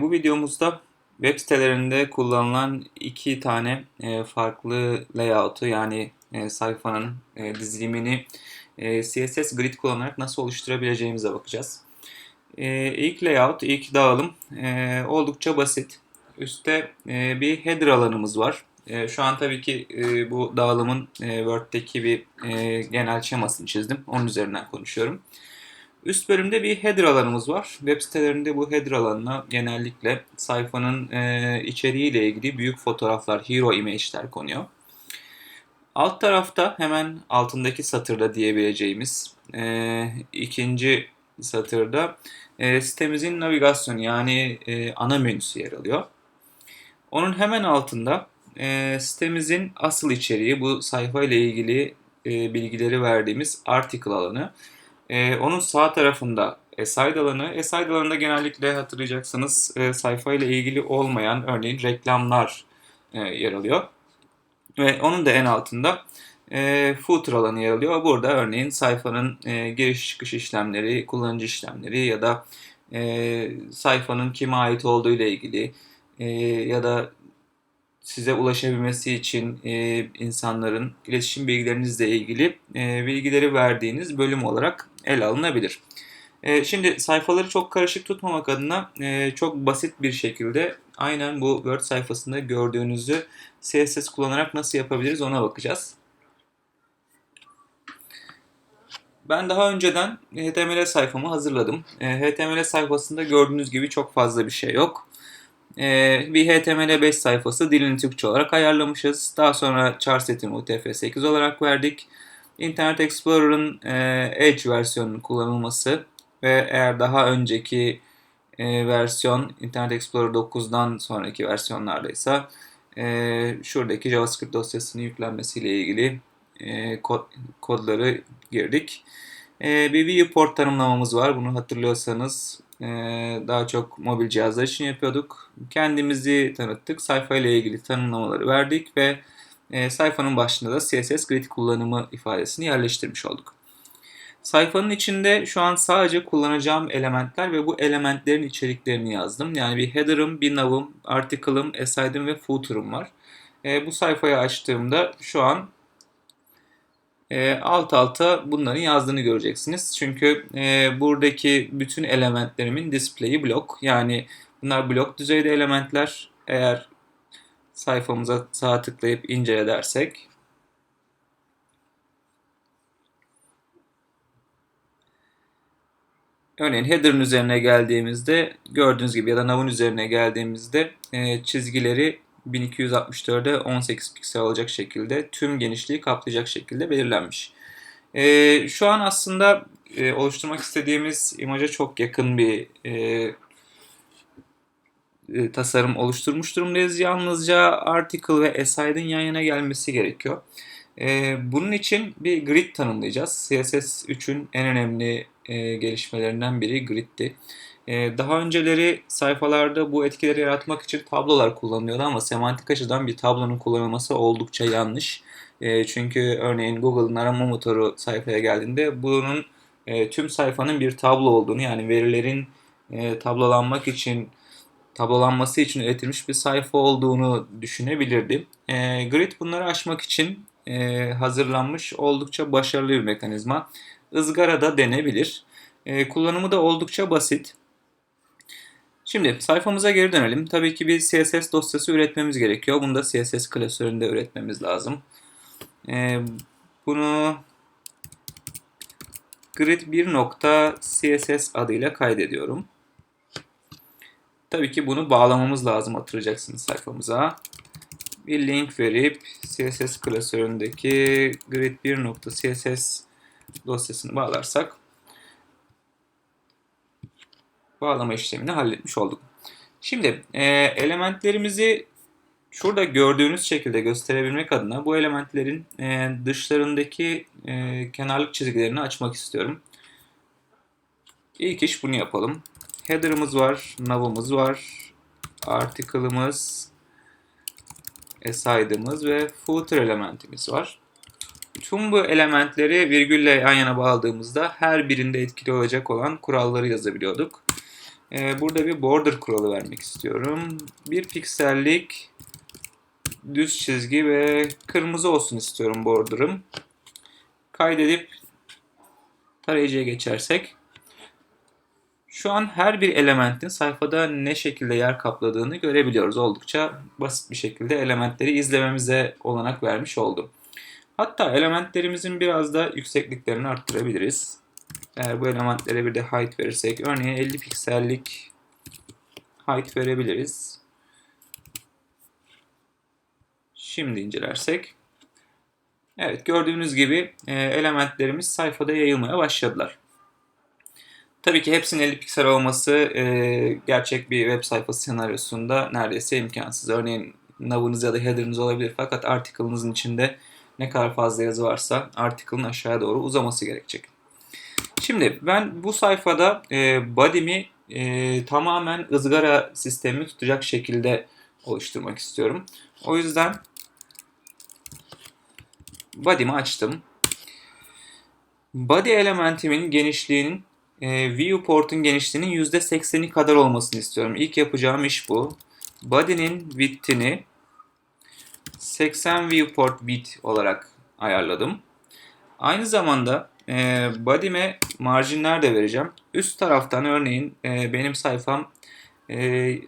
Bu videomuzda web sitelerinde kullanılan iki tane e, farklı layout'u yani e, sayfanın e, dizilimini e, CSS grid kullanarak nasıl oluşturabileceğimize bakacağız. E, ilk layout, ilk dağılım e, oldukça basit. Üstte e, bir header alanımız var. E, şu an tabii ki e, bu dağılımın e, Word'deki bir e, genel şemasını çizdim. Onun üzerinden konuşuyorum. Üst bölümde bir header alanımız var. Web sitelerinde bu header alanına genellikle sayfanın e, içeriğiyle ilgili büyük fotoğraflar, hero image'ler konuyor. Alt tarafta hemen altındaki satırda diyebileceğimiz e, ikinci satırda e, sitemizin navigasyonu yani e, ana menüsü yer alıyor. Onun hemen altında e, sitemizin asıl içeriği bu sayfa ile ilgili e, bilgileri verdiğimiz article alanı. E, onun sağ tarafında aside alanı. Aside alanında genellikle hatırlayacaksınız e, sayfa ile ilgili olmayan örneğin reklamlar e, yer alıyor. Ve onun da en altında e, footer alanı yer alıyor. Burada örneğin sayfanın e, giriş çıkış işlemleri, kullanıcı işlemleri ya da e, sayfanın kime ait olduğu ile ilgili e, ya da size ulaşabilmesi için e, insanların iletişim bilgilerinizle ilgili e, bilgileri verdiğiniz bölüm olarak ele alınabilir. E, şimdi sayfaları çok karışık tutmamak adına e, çok basit bir şekilde aynen bu Word sayfasında gördüğünüzü CSS kullanarak nasıl yapabiliriz ona bakacağız. Ben daha önceden HTML sayfamı hazırladım. E, HTML sayfasında gördüğünüz gibi çok fazla bir şey yok. Bir HTML5 sayfası dilini Türkçe olarak ayarlamışız. Daha sonra char setini UTF-8 olarak verdik. Internet Explorer'ın e, Edge versiyonunun kullanılması ve eğer daha önceki e, versiyon Internet Explorer 9'dan sonraki versiyonlardaysa e, şuradaki JavaScript dosyasının yüklenmesiyle ilgili e, kod, kodları girdik. E, bir viewport tanımlamamız var. Bunu hatırlıyorsanız e, daha çok mobil cihazlar için yapıyorduk. Kendimizi tanıttık. Sayfa ile ilgili tanımlamaları verdik ve e, sayfanın başında da CSS grid kullanımı ifadesini yerleştirmiş olduk. Sayfanın içinde şu an sadece kullanacağım elementler ve bu elementlerin içeriklerini yazdım. Yani bir header'ım, bir nav'ım, article'ım, aside'ım ve footer'ım var. E, bu sayfayı açtığımda şu an e, alt alta bunların yazdığını göreceksiniz. Çünkü e, buradaki bütün elementlerimin display'i blok. Yani bunlar blok düzeyde elementler. Eğer sayfamıza sağ tıklayıp incele dersek Örneğin header'ın üzerine geldiğimizde gördüğünüz gibi ya da nav'ın üzerine geldiğimizde e, çizgileri 1264'e 18 piksel olacak şekilde tüm genişliği kaplayacak şekilde belirlenmiş. E, şu an aslında e, oluşturmak istediğimiz imaja çok yakın bir e, e, tasarım oluşturmuş durumdayız. Yalnızca article ve aside'ın yan yana gelmesi gerekiyor. E, bunun için bir grid tanımlayacağız. CSS 3'ün en önemli e, gelişmelerinden biri grid'ti. E, daha önceleri sayfalarda bu etkileri yaratmak için tablolar kullanılıyordu ama semantik açıdan bir tablonun kullanılması oldukça yanlış. E, çünkü örneğin Google'ın arama motoru sayfaya geldiğinde bunun e, tüm sayfanın bir tablo olduğunu yani verilerin e, tablolanmak için tablolanması için üretilmiş bir sayfa olduğunu düşünebilirdi. E, Grid bunları aşmak için e, hazırlanmış oldukça başarılı bir mekanizma. Izgara da denebilir. E, kullanımı da oldukça basit. Şimdi sayfamıza geri dönelim. Tabii ki bir CSS dosyası üretmemiz gerekiyor. Bunu da CSS klasöründe üretmemiz lazım. E, bunu grid1.css adıyla kaydediyorum. Tabii ki bunu bağlamamız lazım hatırlayacaksınız sayfamıza. Bir link verip CSS klasöründeki grid1.css dosyasını bağlarsak bağlama işlemini halletmiş olduk. Şimdi e, elementlerimizi şurada gördüğünüz şekilde gösterebilmek adına bu elementlerin e, dışlarındaki e, kenarlık çizgilerini açmak istiyorum. İlk iş bunu yapalım. Header'ımız var, nav'ımız var, article'ımız, aside'ımız ve footer elementimiz var. Tüm bu elementleri virgülle yan yana bağladığımızda her birinde etkili olacak olan kuralları yazabiliyorduk. e, burada bir border kuralı vermek istiyorum. Bir piksellik düz çizgi ve kırmızı olsun istiyorum border'ım. Kaydedip tarayıcıya geçersek şu an her bir elementin sayfada ne şekilde yer kapladığını görebiliyoruz. Oldukça basit bir şekilde elementleri izlememize olanak vermiş oldu. Hatta elementlerimizin biraz da yüksekliklerini arttırabiliriz. Eğer bu elementlere bir de height verirsek, örneğin 50 piksellik height verebiliriz. Şimdi incelersek, evet gördüğünüz gibi e, elementlerimiz sayfada yayılmaya başladılar. Tabii ki hepsinin 50 piksel olması e, gerçek bir web sayfası senaryosunda neredeyse imkansız. Örneğin nav'ınız ya da header'ınız olabilir fakat article'ınızın içinde ne kadar fazla yazı varsa article'ın aşağıya doğru uzaması gerekecek. Şimdi ben bu sayfada e, body'mi e, tamamen ızgara sistemi tutacak şekilde oluşturmak istiyorum. O yüzden body'mi açtım. Body elementimin genişliğinin e, viewport'un genişliğinin %80'i kadar olmasını istiyorum. İlk yapacağım iş bu. Body'nin width'ini 80 viewport bit olarak ayarladım. Aynı zamanda e, body'me marjinler de vereceğim. Üst taraftan örneğin e, benim sayfam e,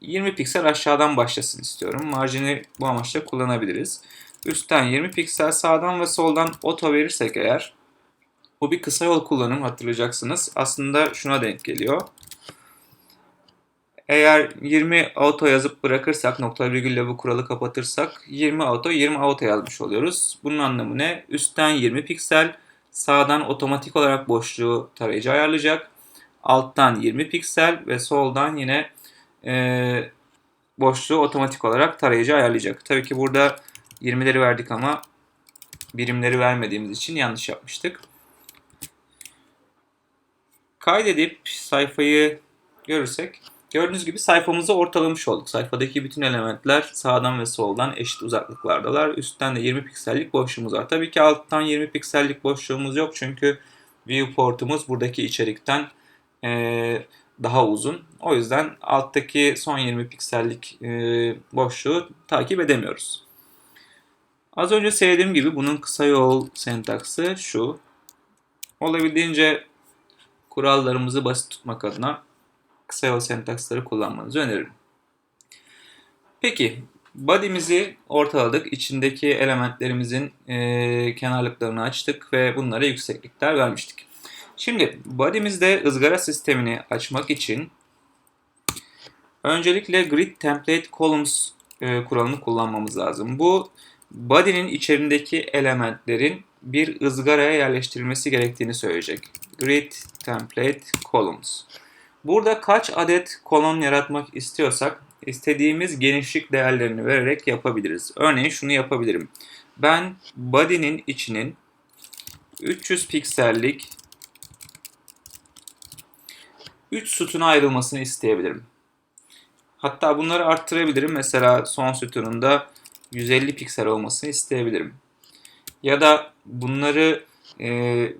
20 piksel aşağıdan başlasın istiyorum. Marjini bu amaçla kullanabiliriz. Üstten 20 piksel sağdan ve soldan auto verirsek eğer bu bir kısa yol kullanım hatırlayacaksınız. Aslında şuna denk geliyor. Eğer 20 auto yazıp bırakırsak, nokta virgülle bu kuralı kapatırsak 20 auto 20 auto yazmış oluyoruz. Bunun anlamı ne? Üstten 20 piksel, sağdan otomatik olarak boşluğu tarayıcı ayarlayacak. Alttan 20 piksel ve soldan yine e, boşluğu otomatik olarak tarayıcı ayarlayacak. Tabii ki burada 20'leri verdik ama birimleri vermediğimiz için yanlış yapmıştık. Kaydedip sayfayı görürsek gördüğünüz gibi sayfamızı ortalamış olduk. Sayfadaki bütün elementler sağdan ve soldan eşit uzaklıklardalar. Üstten de 20 piksellik boşluğumuz var. Tabii ki alttan 20 piksellik boşluğumuz yok çünkü viewportumuz buradaki içerikten e, daha uzun. O yüzden alttaki son 20 piksellik e, boşluğu takip edemiyoruz. Az önce söylediğim gibi bunun kısa yol sentaksı şu. Olabildiğince kurallarımızı basit tutmak adına kısa yol sentaksları kullanmanızı öneririm. Peki, body'mizi ortaladık. İçindeki elementlerimizin e, kenarlıklarını açtık ve bunlara yükseklikler vermiştik. Şimdi body'mizde ızgara sistemini açmak için öncelikle grid template columns e, kuralını kullanmamız lazım. Bu body'nin içerisindeki elementlerin bir ızgaraya yerleştirilmesi gerektiğini söyleyecek. Grid template columns. Burada kaç adet kolon yaratmak istiyorsak istediğimiz genişlik değerlerini vererek yapabiliriz. Örneğin şunu yapabilirim. Ben body'nin içinin 300 piksellik 3 sütuna ayrılmasını isteyebilirim. Hatta bunları arttırabilirim. Mesela son sütununda 150 piksel olmasını isteyebilirim. Ya da bunları e,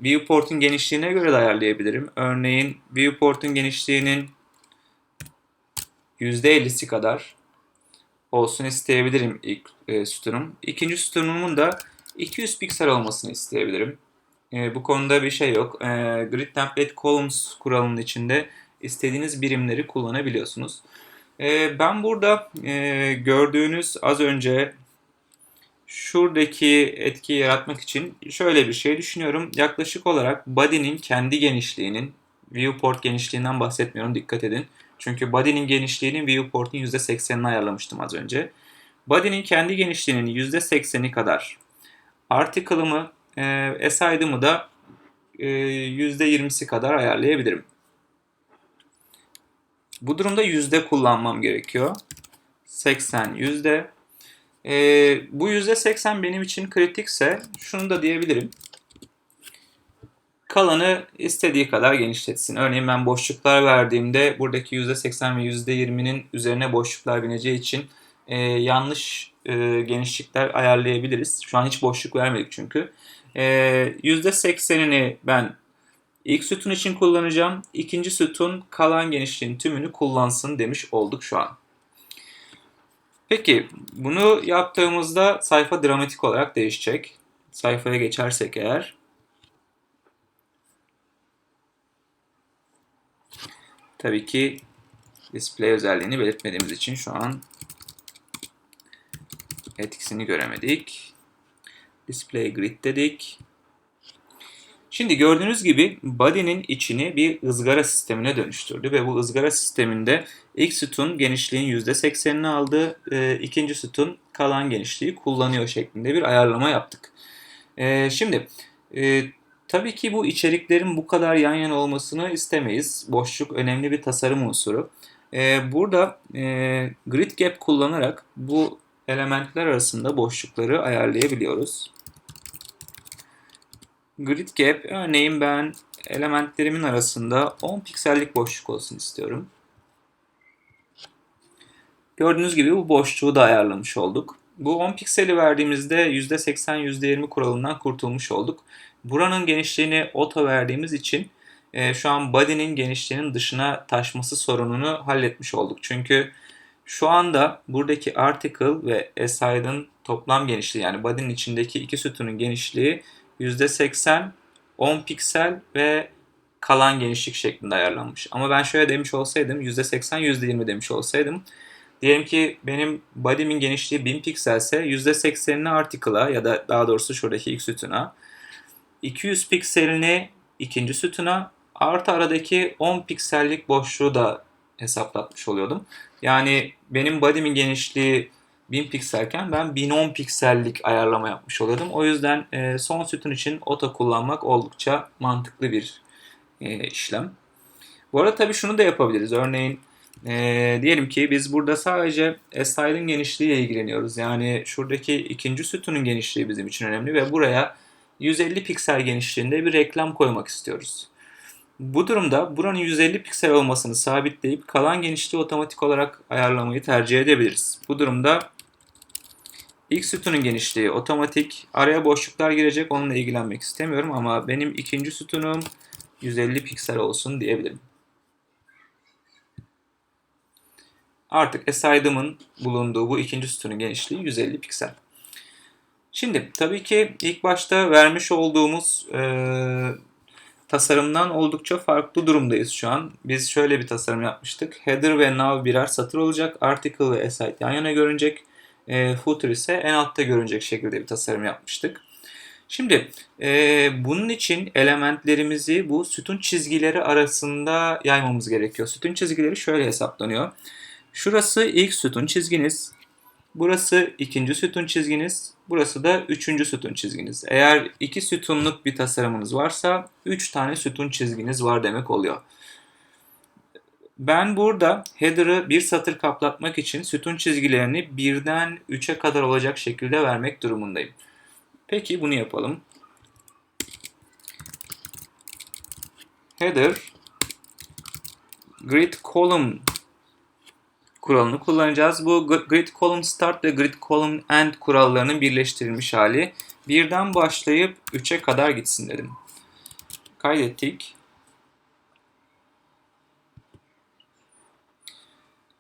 viewport'un genişliğine göre de ayarlayabilirim. Örneğin viewport'un genişliğinin %50'si kadar olsun isteyebilirim ilk e, sütunum. İkinci sütunumun da 200 piksel olmasını isteyebilirim. E, bu konuda bir şey yok. E, Grid Template Columns kuralının içinde istediğiniz birimleri kullanabiliyorsunuz. E, ben burada e, gördüğünüz az önce şuradaki etkiyi yaratmak için şöyle bir şey düşünüyorum. Yaklaşık olarak body'nin kendi genişliğinin, viewport genişliğinden bahsetmiyorum dikkat edin. Çünkü body'nin genişliğinin viewport'un %80'ini ayarlamıştım az önce. Body'nin kendi genişliğinin %80'i kadar article'ımı, e, SID'ımı da e, %20'si kadar ayarlayabilirim. Bu durumda yüzde kullanmam gerekiyor. 80 yüzde. Ee, bu %80 benim için kritikse şunu da diyebilirim. Kalanı istediği kadar genişletsin. Örneğin ben boşluklar verdiğimde buradaki %80 ve %20'nin üzerine boşluklar bineceği için e, yanlış e, genişlikler ayarlayabiliriz. Şu an hiç boşluk vermedik çünkü. E, %80'ini ben İlk sütun için kullanacağım. İkinci sütun kalan genişliğin tümünü kullansın demiş olduk şu an. Peki bunu yaptığımızda sayfa dramatik olarak değişecek. Sayfaya geçersek eğer. Tabii ki display özelliğini belirtmediğimiz için şu an etkisini göremedik. Display grid dedik. Şimdi gördüğünüz gibi body'nin içini bir ızgara sistemine dönüştürdü ve bu ızgara sisteminde ilk sütun genişliğin %80'ini aldı, e, ikinci sütun kalan genişliği kullanıyor şeklinde bir ayarlama yaptık. E, şimdi e, tabii ki bu içeriklerin bu kadar yan yana olmasını istemeyiz. Boşluk önemli bir tasarım unsuru. E, burada e, grid gap kullanarak bu elementler arasında boşlukları ayarlayabiliyoruz. Grid gap örneğin ben elementlerimin arasında 10 piksellik boşluk olsun istiyorum. Gördüğünüz gibi bu boşluğu da ayarlamış olduk. Bu 10 pikseli verdiğimizde %80 %20 kuralından kurtulmuş olduk. Buranın genişliğini auto verdiğimiz için e, şu an body'nin genişliğinin dışına taşması sorununu halletmiş olduk. Çünkü şu anda buradaki article ve aside'ın toplam genişliği yani body'nin içindeki iki sütunun genişliği %80, 10 piksel ve kalan genişlik şeklinde ayarlanmış. Ama ben şöyle demiş olsaydım %80, %20 demiş olsaydım diyelim ki benim body'min genişliği 1000 pikselse %80'ini article'a ya da daha doğrusu şuradaki ilk sütuna 200 pikselini ikinci sütuna artı aradaki 10 piksellik boşluğu da hesaplatmış oluyordum. Yani benim body'min genişliği 1000 pikselken ben 1010 piksellik ayarlama yapmış oluyordum. O yüzden e, son sütun için oto kullanmak oldukça mantıklı bir e, işlem. Bu arada tabii şunu da yapabiliriz. Örneğin e, diyelim ki biz burada sadece S-Tile'ın genişliğiyle ilgileniyoruz. Yani şuradaki ikinci sütunun genişliği bizim için önemli ve buraya 150 piksel genişliğinde bir reklam koymak istiyoruz. Bu durumda buranın 150 piksel olmasını sabitleyip kalan genişliği otomatik olarak ayarlamayı tercih edebiliriz. Bu durumda ilk sütunun genişliği otomatik. Araya boşluklar girecek onunla ilgilenmek istemiyorum ama benim ikinci sütunum 150 piksel olsun diyebilirim. Artık SID'ımın bulunduğu bu ikinci sütunun genişliği 150 piksel. Şimdi tabii ki ilk başta vermiş olduğumuz e, tasarımdan oldukça farklı durumdayız şu an. Biz şöyle bir tasarım yapmıştık. Header ve nav birer satır olacak. Article ve aside yan yana görünecek. E, footer ise en altta görünecek şekilde bir tasarım yapmıştık. Şimdi e, bunun için elementlerimizi bu sütun çizgileri arasında yaymamız gerekiyor. Sütun çizgileri şöyle hesaplanıyor. Şurası ilk sütun çizginiz. Burası ikinci sütun çizginiz. Burası da üçüncü sütun çizginiz. Eğer iki sütunluk bir tasarımınız varsa üç tane sütun çizginiz var demek oluyor. Ben burada header'ı bir satır kaplatmak için sütun çizgilerini birden 3'e kadar olacak şekilde vermek durumundayım. Peki bunu yapalım. Header grid column kuralını kullanacağız. Bu grid column start ve grid column end kurallarının birleştirilmiş hali. Birden başlayıp 3'e kadar gitsin dedim. Kaydettik.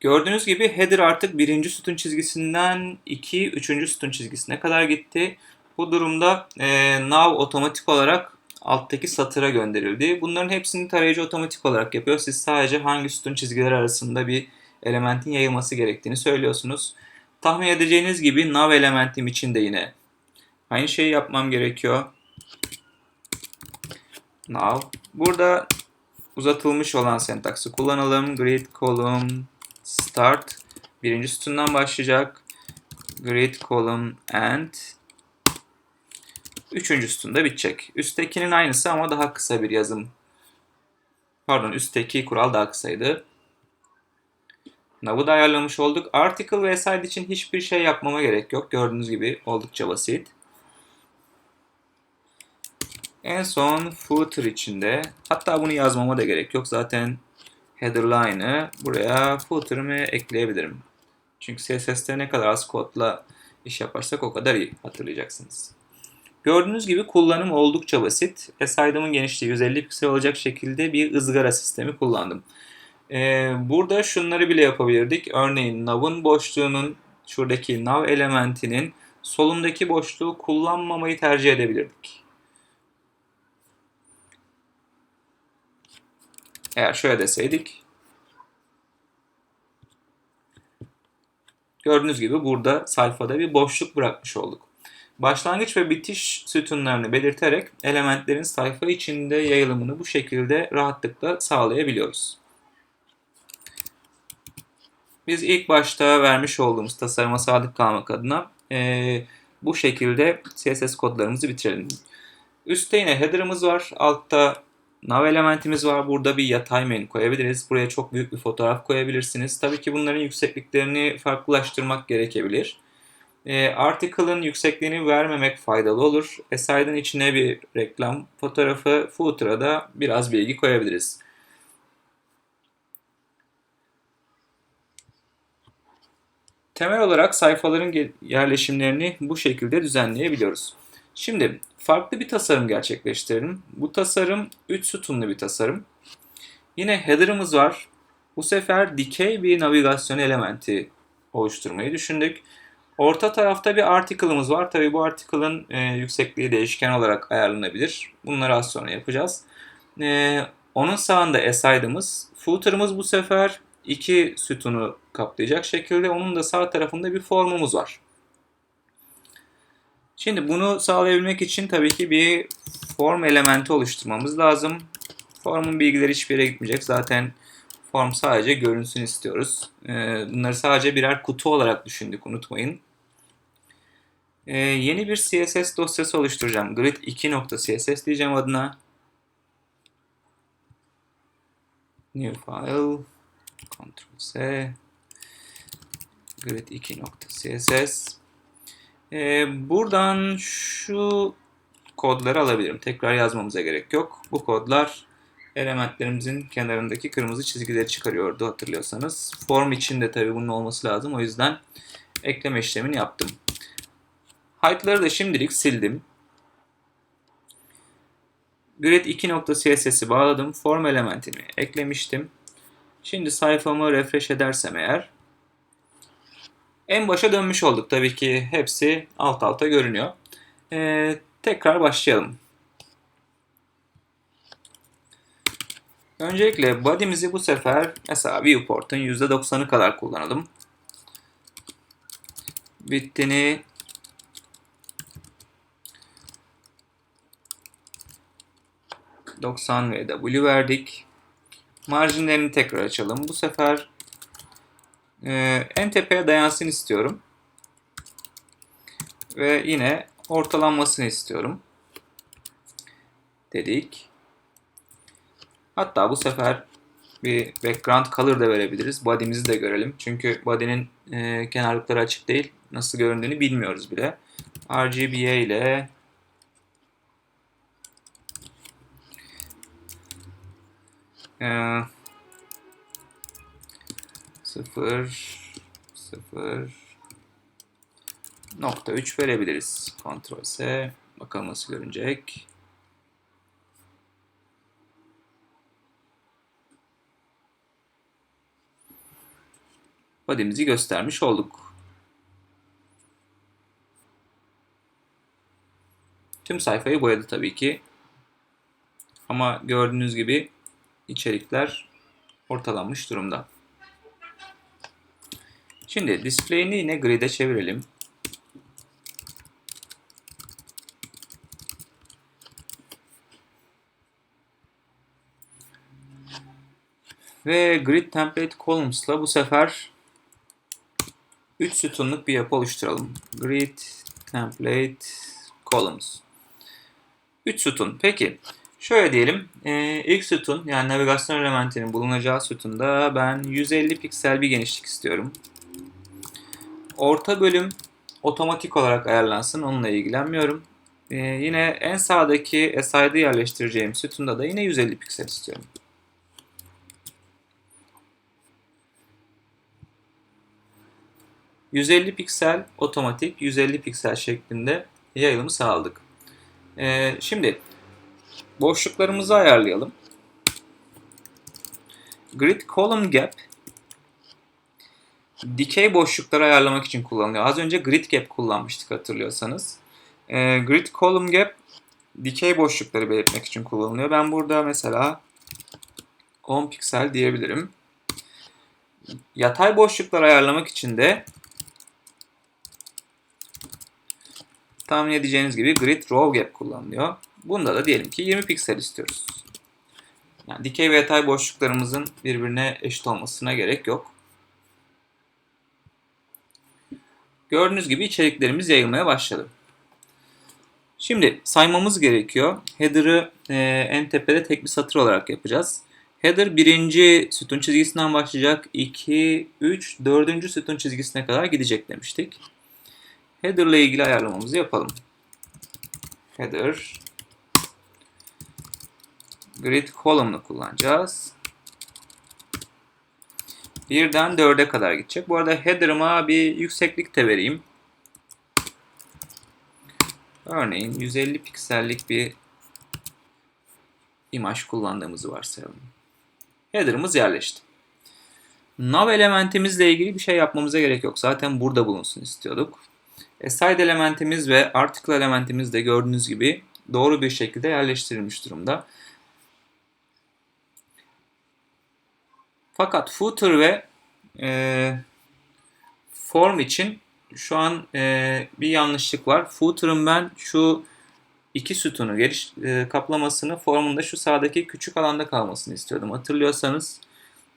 Gördüğünüz gibi header artık birinci sütun çizgisinden 2, üçüncü sütun çizgisine kadar gitti. Bu durumda e, nav otomatik olarak alttaki satıra gönderildi. Bunların hepsini tarayıcı otomatik olarak yapıyor. Siz sadece hangi sütun çizgileri arasında bir elementin yayılması gerektiğini söylüyorsunuz. Tahmin edeceğiniz gibi nav elementim için de yine aynı şeyi yapmam gerekiyor. Nav. Burada uzatılmış olan sentaksı kullanalım. Grid column start birinci sütundan başlayacak. Grid column end üçüncü sütunda bitecek. Üsttekinin aynısı ama daha kısa bir yazım. Pardon üstteki kural daha kısaydı. Nav'ı da ayarlamış olduk. Article ve side için hiçbir şey yapmama gerek yok. Gördüğünüz gibi oldukça basit. En son footer içinde hatta bunu yazmama da gerek yok. Zaten header line'ı buraya footer'ımı ekleyebilirim. Çünkü CSS'te ne kadar az kodla iş yaparsak o kadar iyi hatırlayacaksınız. Gördüğünüz gibi kullanım oldukça basit. SID'ımın genişliği 150 piksel olacak şekilde bir ızgara sistemi kullandım. Ee, burada şunları bile yapabilirdik. Örneğin nav'ın boşluğunun şuradaki nav elementinin solundaki boşluğu kullanmamayı tercih edebilirdik. Eğer şöyle deseydik gördüğünüz gibi burada sayfada bir boşluk bırakmış olduk. Başlangıç ve bitiş sütunlarını belirterek elementlerin sayfa içinde yayılımını bu şekilde rahatlıkla sağlayabiliyoruz. Biz ilk başta vermiş olduğumuz tasarıma sadık kalmak adına e, bu şekilde CSS kodlarımızı bitirelim. Üstte yine header'ımız var. Altta nav elementimiz var. Burada bir yatay menü koyabiliriz. Buraya çok büyük bir fotoğraf koyabilirsiniz. Tabii ki bunların yüksekliklerini farklılaştırmak gerekebilir. E, article'ın yüksekliğini vermemek faydalı olur. Aside'ın içine bir reklam fotoğrafı, footer'a da biraz bilgi koyabiliriz. Temel olarak sayfaların yerleşimlerini bu şekilde düzenleyebiliyoruz. Şimdi farklı bir tasarım gerçekleştirelim. Bu tasarım 3 sütunlu bir tasarım. Yine header'ımız var. Bu sefer dikey bir navigasyon elementi oluşturmayı düşündük. Orta tarafta bir article'ımız var. Tabii bu article'ın e, yüksekliği değişken olarak ayarlanabilir. Bunları az sonra yapacağız. E, onun sağında aside'ımız. Footer'ımız bu sefer iki sütunu kaplayacak şekilde onun da sağ tarafında bir formumuz var. Şimdi bunu sağlayabilmek için tabii ki bir form elementi oluşturmamız lazım. Formun bilgileri hiçbir yere gitmeyecek. Zaten form sadece görünsün istiyoruz. Ee, bunları sadece birer kutu olarak düşündük unutmayın. Ee, yeni bir CSS dosyası oluşturacağım. grid2.css diyeceğim adına. New file. Ctrl S. Grid2.css. Ee, buradan şu kodları alabilirim. Tekrar yazmamıza gerek yok. Bu kodlar elementlerimizin kenarındaki kırmızı çizgileri çıkarıyordu hatırlıyorsanız. Form için de tabii bunun olması lazım. O yüzden ekleme işlemini yaptım. Height'ları da şimdilik sildim. Grid 2.css'i bağladım. Form elementini eklemiştim. Şimdi sayfamı refresh edersem eğer en başa dönmüş olduk. Tabii ki hepsi alt alta görünüyor. Ee, tekrar başlayalım. Öncelikle body'mizi bu sefer mesela viewport'un %90'ı kadar kullanalım. Width'ini ...90 ve W verdik. Marjinlerini tekrar açalım. Bu sefer en tepeye dayansın istiyorum. Ve yine ortalanmasını istiyorum. Dedik. Hatta bu sefer bir background color da verebiliriz. Body'mizi de görelim. Çünkü body'nin e, kenarlıkları açık değil. Nasıl göründüğünü bilmiyoruz bile. RGBA ile Ee, 0 0 nokta 3 verebiliriz. Ctrl S. Bakalım nasıl görünecek. Body'mizi göstermiş olduk. Tüm sayfayı boyadı tabii ki. Ama gördüğünüz gibi içerikler ortalanmış durumda. Şimdi display'ini yine grid'e çevirelim. Ve grid template columns'la bu sefer 3 sütunluk bir yapı oluşturalım. Grid template columns. 3 sütun. Peki Şöyle diyelim. E, ilk sütun yani navigasyon elementinin bulunacağı sütunda ben 150 piksel bir genişlik istiyorum. Orta bölüm otomatik olarak ayarlansın. Onunla ilgilenmiyorum. E, yine en sağdaki SID yerleştireceğim sütunda da yine 150 piksel istiyorum. %50 piksel otomatik, 150 piksel şeklinde yayılımı sağladık. Ee, şimdi boşluklarımızı ayarlayalım. Grid Column Gap dikey boşlukları ayarlamak için kullanılıyor. Az önce Grid Gap kullanmıştık hatırlıyorsanız. Ee, grid Column Gap dikey boşlukları belirtmek için kullanılıyor. Ben burada mesela 10 piksel diyebilirim. Yatay boşluklar ayarlamak için de tahmin edeceğiniz gibi Grid Row Gap kullanılıyor. Bunda da diyelim ki 20 piksel istiyoruz. Yani dikey ve yatay boşluklarımızın birbirine eşit olmasına gerek yok. Gördüğünüz gibi içeriklerimiz yayılmaya başladı. Şimdi saymamız gerekiyor. Header'ı e, en tepede tek bir satır olarak yapacağız. Header birinci sütun çizgisinden başlayacak. 2, 3, dördüncü sütun çizgisine kadar gidecek demiştik. Header ile ilgili ayarlamamızı yapalım. Header grid column'ı kullanacağız. Birden dörde kadar gidecek. Bu arada header'ıma bir yükseklik de vereyim. Örneğin 150 piksellik bir imaj kullandığımızı varsayalım. Header'ımız yerleşti. Nav elementimizle ilgili bir şey yapmamıza gerek yok. Zaten burada bulunsun istiyorduk. E, side elementimiz ve article elementimiz de gördüğünüz gibi doğru bir şekilde yerleştirilmiş durumda. Fakat footer ve e, form için şu an e, bir yanlışlık var. Footer'ın ben şu iki sütunu geliş e, kaplamasını formunda şu sağdaki küçük alanda kalmasını istiyordum. Hatırlıyorsanız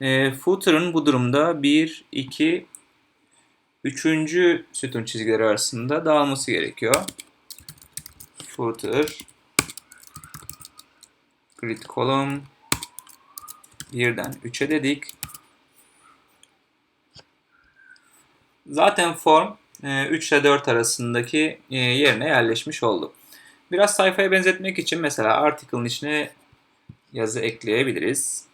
e, footer'ın bu durumda 1, 2, 3. sütun çizgileri arasında dağılması gerekiyor. Footer grid column 1'den 3'e dedik. Zaten form 3 ile 4 arasındaki e, yerine yerleşmiş oldu. Biraz sayfaya benzetmek için mesela article'ın içine yazı ekleyebiliriz.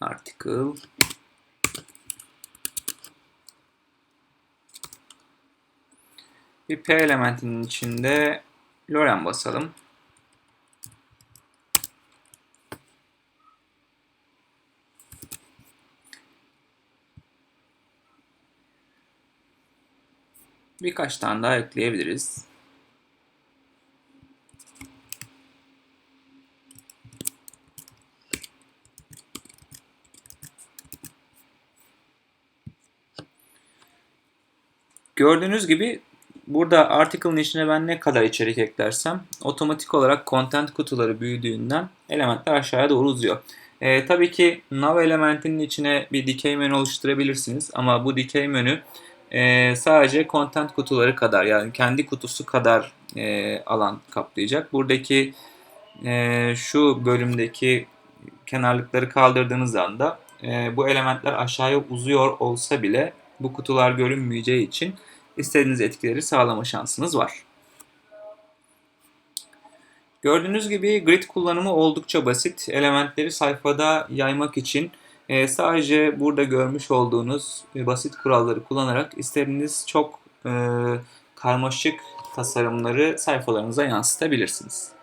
Article bir P elementinin içinde lorem basalım. Birkaç tane daha ekleyebiliriz. Gördüğünüz gibi burada article'ın içine ben ne kadar içerik eklersem otomatik olarak content kutuları büyüdüğünden elementler aşağıya doğru uzuyor. E, tabii ki nav elementinin içine bir dikey menü oluşturabilirsiniz ama bu dikey menü e, sadece content kutuları kadar yani kendi kutusu kadar e, alan kaplayacak. Buradaki e, şu bölümdeki kenarlıkları kaldırdığınız anda e, bu elementler aşağıya uzuyor olsa bile bu kutular görünmeyeceği için istediğiniz etkileri sağlama şansınız var. Gördüğünüz gibi grid kullanımı oldukça basit. Elementleri sayfada yaymak için e, sadece burada görmüş olduğunuz e, basit kuralları kullanarak istediğiniz çok e, karmaşık tasarımları sayfalarınıza yansıtabilirsiniz.